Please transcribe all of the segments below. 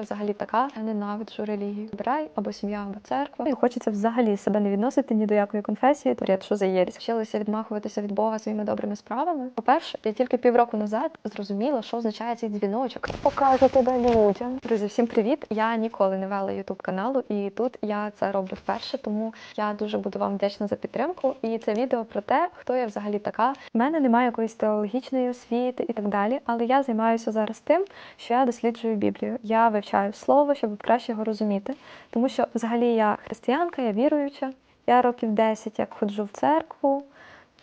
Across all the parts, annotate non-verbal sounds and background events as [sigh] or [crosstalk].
я взагалі така, я ненавиджу релігію. Вибирай або сім'я, або церква. І хочеться взагалі себе не відносити ні до якої конфесії. Бред, що за єрість. Вчилася відмахуватися від Бога своїми добрими справами. По-перше, я тільки півроку назад зрозуміла, що означає цей дзвіночок. Покажу тебе людям. Друзі, всім привіт! Я ніколи не вела ютуб каналу, і тут я це роблю вперше, тому я дуже буду вам вдячна за підтримку. І це відео про те, хто я взагалі така. У мене немає якоїсь теологічної освіти і так далі, але я займаюся зараз тим, що я досліджую Біблію. Я вивчаю слово, щоб краще його розуміти. Тому що взагалі я християнка, я віруюча. Я років 10 як ходжу в церкву.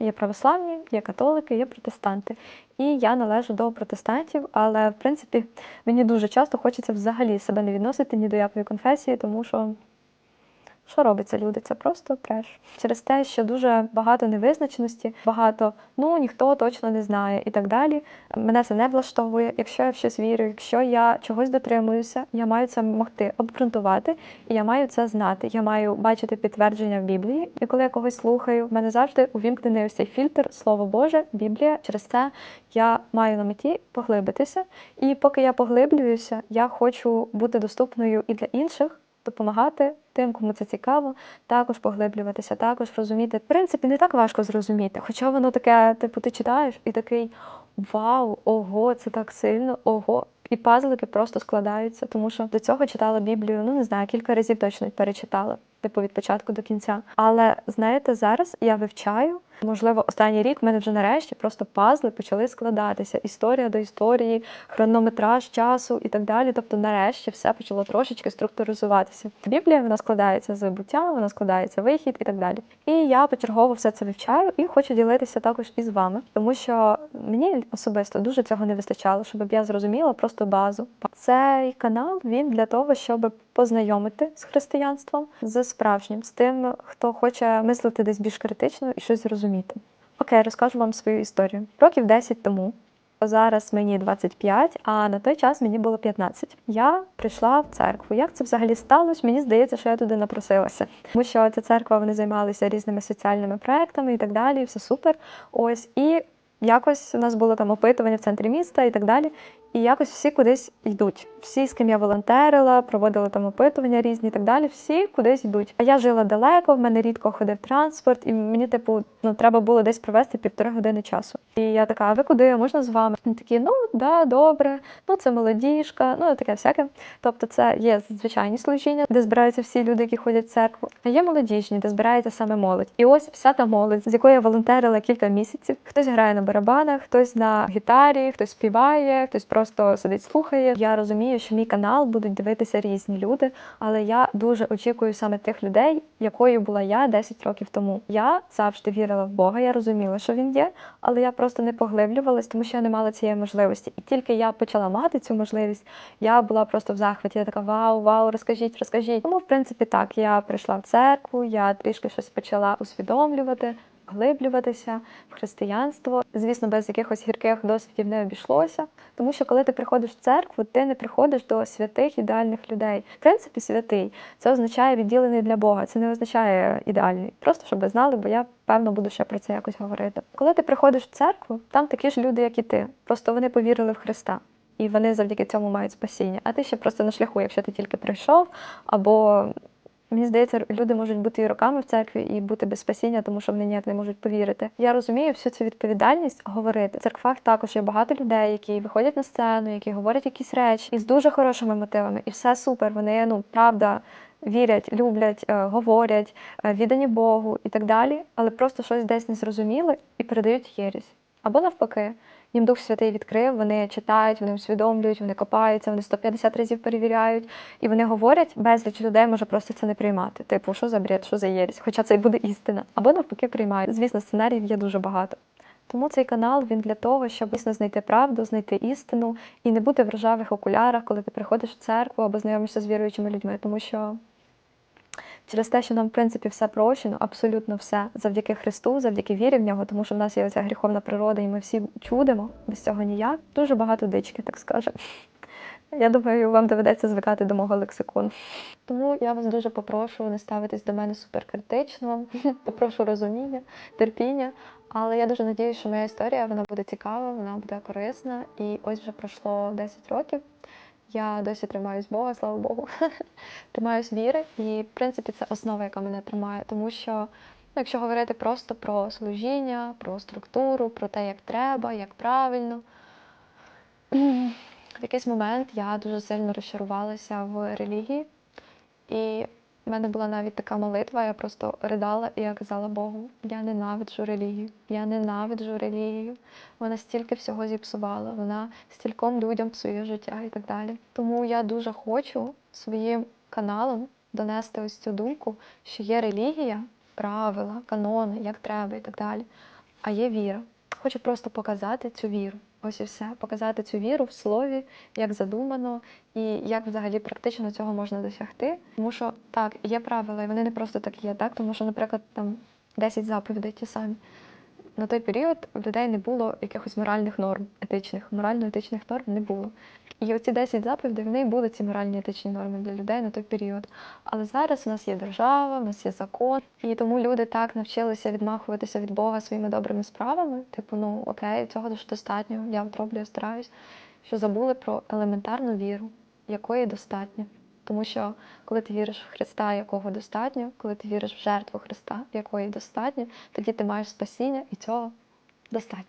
Є православні, є католики, є протестанти. І я належу до протестантів, але в принципі мені дуже часто хочеться взагалі себе не відносити ні до якої конфесії, тому що що робиться люди? Це просто треш. Через те, що дуже багато невизначеності, багато ну ніхто точно не знає і так далі. Мене це не влаштовує. Якщо я в щось вірю, якщо я чогось дотримуюся, я маю це могти обґрунтувати, і я маю це знати. Я маю бачити підтвердження в Біблії. І коли я когось слухаю, в мене завжди увімкнений ось цей фільтр Слово Боже, Біблія. Через це я маю на меті поглибитися. І поки я поглиблююся, я хочу бути доступною і для інших допомагати тим, кому це цікаво, також поглиблюватися, також розуміти. В принципі, не так важко зрозуміти. Хоча воно таке, типу, ти читаєш і такий вау, ого, це так сильно, ого. І пазлики просто складаються, тому що до цього читала Біблію, ну не знаю, кілька разів точно перечитала, типу від початку до кінця. Але знаєте, зараз я вивчаю. Можливо, останній рік в мене вже нарешті просто пазли почали складатися. Історія до історії, хронометраж часу і так далі. Тобто, нарешті все почало трошечки структуризуватися. Біблія вона складається з буття, вона складається вихід і так далі. І я почергово все це вивчаю і хочу ділитися також із вами, тому що мені особисто дуже цього не вистачало, щоб я зрозуміла просто базу. Цей канал він для того, щоб познайомити з християнством, з справжнім, з тим, хто хоче мислити десь більш критично і щось зрозуміти. Окей, розкажу вам свою історію. Років 10 тому. Зараз мені 25, а на той час мені було 15. Я прийшла в церкву. Як це взагалі сталося? Мені здається, що я туди напросилася. Тому що ця церква вони займалися різними соціальними проектами і так далі. Все супер. Ось і якось у нас було там опитування в центрі міста і так далі. І якось всі кудись йдуть. Всі, з ким я волонтерила, проводила там опитування різні і так далі. Всі кудись йдуть. А я жила далеко, в мене рідко ходив транспорт, і мені, типу, ну треба було десь провести півтори години часу. І я така: а ви куди? Можна з вами? Вони такі, ну да, добре, ну це молодіжка, ну таке всяке. Тобто, це є звичайні служіння, де збираються всі люди, які ходять в церкву. А є молодіжні, де збирається саме молодь. І ось вся та молодь, з якою я волонтерила кілька місяців. Хтось грає на барабанах, хтось на гітарі, хтось співає, хтось просто сидить, слухає. Я розумію, що мій канал будуть дивитися різні люди, але я дуже очікую саме тих людей, якою була я 10 років тому. Я завжди вірила в Бога, я розуміла, що він є, але я просто не поглиблювалась, тому що я не мала цієї можливості. І тільки я почала мати цю можливість, я була просто в захваті. Я така вау, вау, розкажіть, розкажіть. Тому, в принципі, так я прийшла в церкву, я трішки щось почала усвідомлювати. Глиблюватися в християнство, звісно, без якихось гірких досвідів не обійшлося. Тому що коли ти приходиш в церкву, ти не приходиш до святих ідеальних людей. В принципі, святий це означає відділений для Бога. Це не означає ідеальний. Просто щоб ви знали, бо я певно буду ще про це якось говорити. Коли ти приходиш в церкву, там такі ж люди, як і ти. Просто вони повірили в Христа. І вони завдяки цьому мають спасіння. А ти ще просто на шляху, якщо ти тільки прийшов, або Мені здається, люди можуть бути і роками в церкві і бути без спасіння, тому що вони ніяк не можуть повірити. Я розумію всю цю відповідальність говорити. В церквах також є багато людей, які виходять на сцену, які говорять якісь речі із дуже хорошими мотивами, і все супер. Вони ну правда. Вірять, люблять, е, говорять, е, віддані Богу і так далі, але просто щось десь не зрозуміли і передають єрість. Або навпаки, їм Дух Святий відкрив, вони читають, вони усвідомлюють, вони копаються, вони 150 разів перевіряють, і вони говорять, безліч людей може просто це не приймати. Типу, що за бред, що за єрість, хоча це й буде істина. Або навпаки приймають. Звісно, сценаріїв є дуже багато. Тому цей канал він для того, щоб дійсно знайти правду, знайти істину і не бути в рожавих окулярах, коли ти приходиш в церкву або знайомишся з віруючими людьми, тому що. Через те, що нам, в принципі, все прощено, абсолютно все завдяки Христу, завдяки вірі в нього, тому що в нас є оця гріховна природа, і ми всі чудимо без цього ніяк. Дуже багато дички, так скажемо. Я думаю, вам доведеться звикати до мого лексикону. Тому я вас дуже попрошу не ставитись до мене суперкритично, [laughs] попрошу розуміння, терпіння. Але я дуже надіюся, що моя історія вона буде цікава, вона буде корисна. І ось вже пройшло 10 років. Я досі тримаюсь Бога, слава Богу. [laughs] тримаюсь віри, і в принципі це основа, яка мене тримає, тому що. Ну, якщо говорити просто про служіння, про структуру, про те, як треба, як правильно, [clears throat] в якийсь момент я дуже сильно розчарувалася в релігії, і в мене була навіть така молитва, я просто ридала і я казала Богу, я ненавиджу релігію, я ненавиджу релігію. Вона стільки всього зіпсувала, вона стільком людям псує життя і так далі. Тому я дуже хочу своїм каналом донести ось цю думку, що є релігія, правила, канони, як треба і так далі. А є віра. Хочу просто показати цю віру. Ось і все. Показати цю віру в слові, як задумано, і як взагалі практично цього можна досягти. Тому що так, є правила, і вони не просто так є, так? Тому що, наприклад, там 10 заповідей ті самі. На той період в людей не було якихось моральних норм етичних, морально-етичних норм не було. І оці 10 заповідей вони були ці моральні етичні норми для людей на той період. Але зараз у нас є держава, у нас є закон, і тому люди так навчилися відмахуватися від Бога своїми добрими справами. Типу, ну окей, цього достатньо. Я от роблю, я стараюсь, що забули про елементарну віру, якої достатньо. Тому що коли ти віриш в Христа, якого достатньо, коли ти віриш в жертву Христа, якої достатньо, тоді ти маєш спасіння і цього достатньо.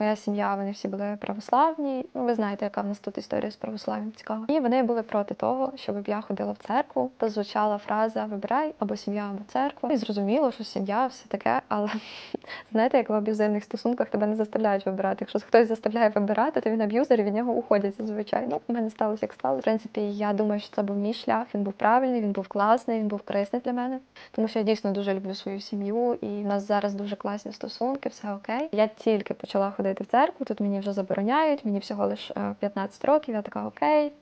Моя сім'я, вони всі були православні. Ну, ви знаєте, яка в нас тут історія з православ'ям цікава. І вони були проти того, щоб я ходила в церкву. Та звучала фраза Вибирай або сім'я, або церква. І зрозуміло, що сім'я все таке, але [laughs] знаєте, як в аб'юзивних стосунках тебе не заставляють вибирати. Якщо хтось заставляє вибирати, то він аб'юзер і від нього уходять зазвичай. Ну, в мене сталося як сталося. В принципі, я думаю, що це був мій шлях. Він був правильний, він був класний, він був корисний для мене. Тому що я дійсно дуже люблю свою сім'ю, і в нас зараз дуже класні стосунки, все окей. Я тільки почала ходити в церкву, тут мені вже забороняють, мені всього лише 15 років, я така окей.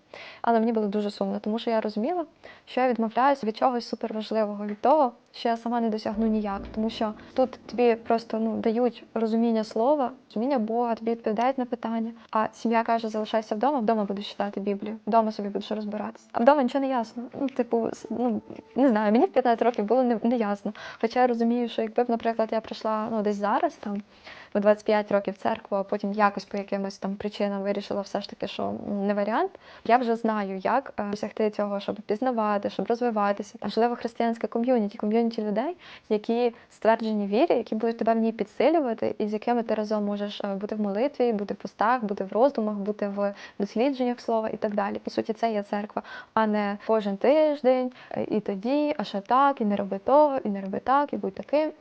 Але мені було дуже сумно, тому що я розуміла, що я відмовляюся від чогось суперважливого, від того, що я сама не досягну ніяк. Тому що тут тобі просто ну дають розуміння слова, розуміння Бога, тобі відповідають на питання. А сім'я каже, залишайся вдома, вдома будеш читати Біблію, вдома собі будеш розбиратися. А вдома нічого не ясно. Ну, типу, ну не знаю, мені в 15 років було не, не ясно. Хоча я розумію, що якби, наприклад, я прийшла ну десь зараз там. У 25 років церкву, а потім якось по якимось там причинам вирішила все ж таки, що не варіант. Я вже знаю, як е, досягти цього, щоб пізнавати, щоб розвиватися. Можливо, християнське ком'юніті, ком'юніті людей, які стверджені вірі, які будуть тебе в ній підсилювати, і з якими ти разом можеш е, бути в молитві, бути в постах, бути в роздумах, бути в дослідженнях слова і так далі. По суті, це є церква, а не кожен тиждень, е, і тоді, а ще так, і не роби того, і не роби так, і будь таким.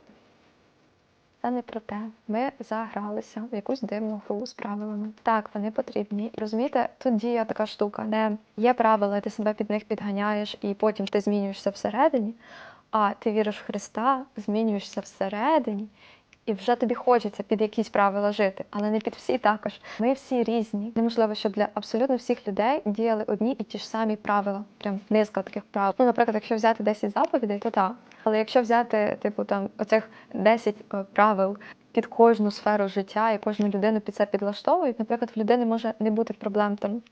Це не про те. Ми загралися в якусь дивну гру з правилами. Так, вони потрібні. Розумієте, тут діє така штука. Не є правила, ти себе під них підганяєш, і потім ти змінюєшся всередині. А ти віриш в Христа, змінюєшся всередині, і вже тобі хочеться під якісь правила жити, але не під всі також. Ми всі різні. Неможливо, щоб для абсолютно всіх людей діяли одні і ті ж самі правила. Прям низка таких правил. Ну, наприклад, якщо взяти 10 заповідей, то так. Але якщо взяти, типу, там оцих 10 е, правил під кожну сферу життя і кожну людину під це підлаштовують, наприклад, в людини може не бути проблем там.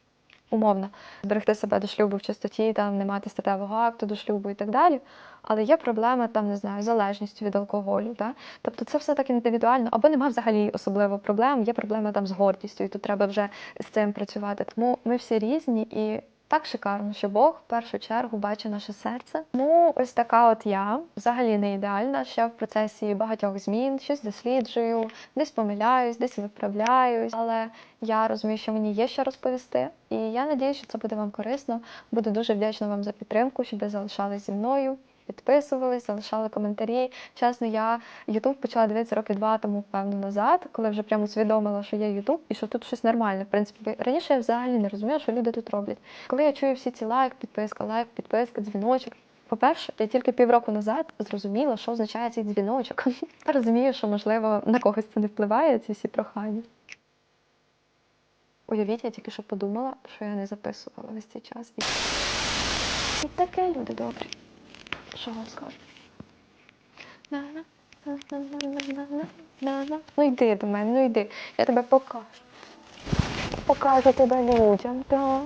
Умовно, зберегти себе до шлюбу в чистоті, там не мати статевого акту до шлюбу і так далі. Але є проблема там, не знаю, залежністю від алкоголю. Да? Тобто це все так індивідуально, або нема взагалі особливо проблем, є проблема там з гордістю, і тут треба вже з цим працювати. Тому ми всі різні і так шикарно, що Бог в першу чергу бачить наше серце. Ну, ось така от я взагалі не ідеальна. Ще в процесі багатьох змін, щось досліджую, десь помиляюсь, десь виправляюсь. Але я розумію, що мені є що розповісти. І я надію, що це буде вам корисно. Буду дуже вдячна вам за підтримку, щоб ви залишались зі мною підписувались, залишали коментарі. Чесно, я Ютуб почала дивитися роки два тому, певно, назад, коли вже прямо усвідомила, що є Ютуб і що тут щось нормальне. В принципі, раніше я взагалі не розуміла, що люди тут роблять. Коли я чую всі ці лайк, підписка, лайк, підписка, дзвіночок. По-перше, я тільки півроку назад зрозуміла, що означає цей дзвіночок. [laughs] Розумію, що, можливо, на когось це не впливає, ці всі прохання. Уявіть, я тільки що подумала, що я не записувала весь цей час. І таке люди добрі. Що вам скажу? Ну йди до мене, ну йди. Я тебе покажу. Покажу тебе людям, так.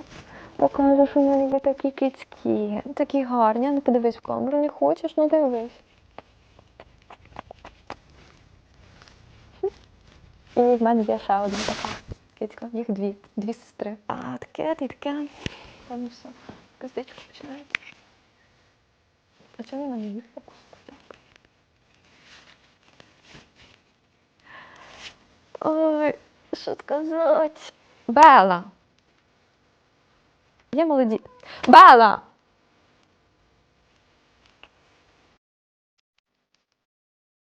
Покажу, що в мене є такі кицькі, такі гарні. Ну подивись в камеру, не хочеш, ну дивись. І в мене є ще одна така кицька. Їх дві, дві сестри. А таке, ти таке. напевно, все. Каздичка починається. Мені фокус? Ой, що сказати? Бела. Є молоді. Бела!